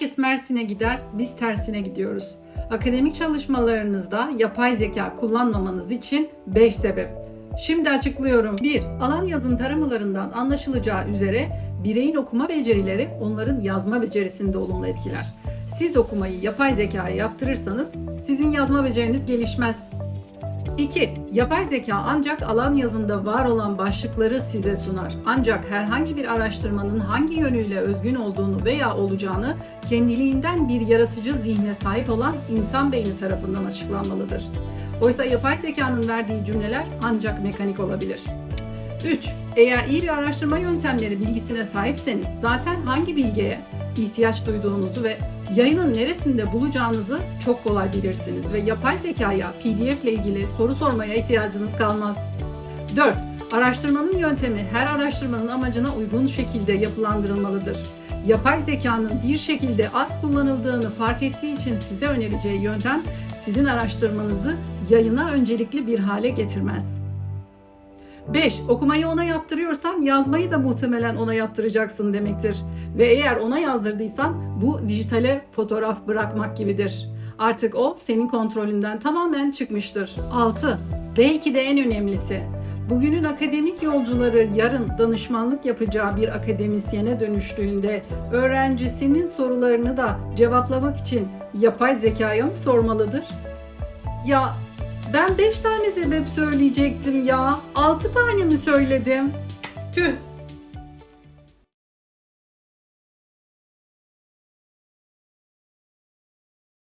Herkes Mersin'e gider, biz tersine gidiyoruz. Akademik çalışmalarınızda yapay zeka kullanmamanız için 5 sebep. Şimdi açıklıyorum. 1. Alan yazın taramalarından anlaşılacağı üzere bireyin okuma becerileri onların yazma becerisini de olumlu etkiler. Siz okumayı yapay zekaya yaptırırsanız sizin yazma beceriniz gelişmez. 2. Yapay zeka ancak alan yazında var olan başlıkları size sunar. Ancak herhangi bir araştırmanın hangi yönüyle özgün olduğunu veya olacağını kendiliğinden bir yaratıcı zihne sahip olan insan beyni tarafından açıklanmalıdır. Oysa yapay zekanın verdiği cümleler ancak mekanik olabilir. 3. Eğer iyi bir araştırma yöntemleri bilgisine sahipseniz zaten hangi bilgiye ihtiyaç duyduğunuzu ve yayının neresinde bulacağınızı çok kolay bilirsiniz ve yapay zekaya PDF ile ilgili soru sormaya ihtiyacınız kalmaz. 4. Araştırmanın yöntemi her araştırmanın amacına uygun şekilde yapılandırılmalıdır. Yapay zekanın bir şekilde az kullanıldığını fark ettiği için size önereceği yöntem sizin araştırmanızı yayına öncelikli bir hale getirmez. 5. Okumayı ona yaptırıyorsan yazmayı da muhtemelen ona yaptıracaksın demektir. Ve eğer ona yazdırdıysan bu dijitale fotoğraf bırakmak gibidir. Artık o senin kontrolünden tamamen çıkmıştır. 6. Belki de en önemlisi. Bugünün akademik yolcuları yarın danışmanlık yapacağı bir akademisyene dönüştüğünde öğrencisinin sorularını da cevaplamak için yapay zekaya mı sormalıdır? Ya ben 5 tane sebep söyleyecektim ya. 6 tane mi söyledim? Tüh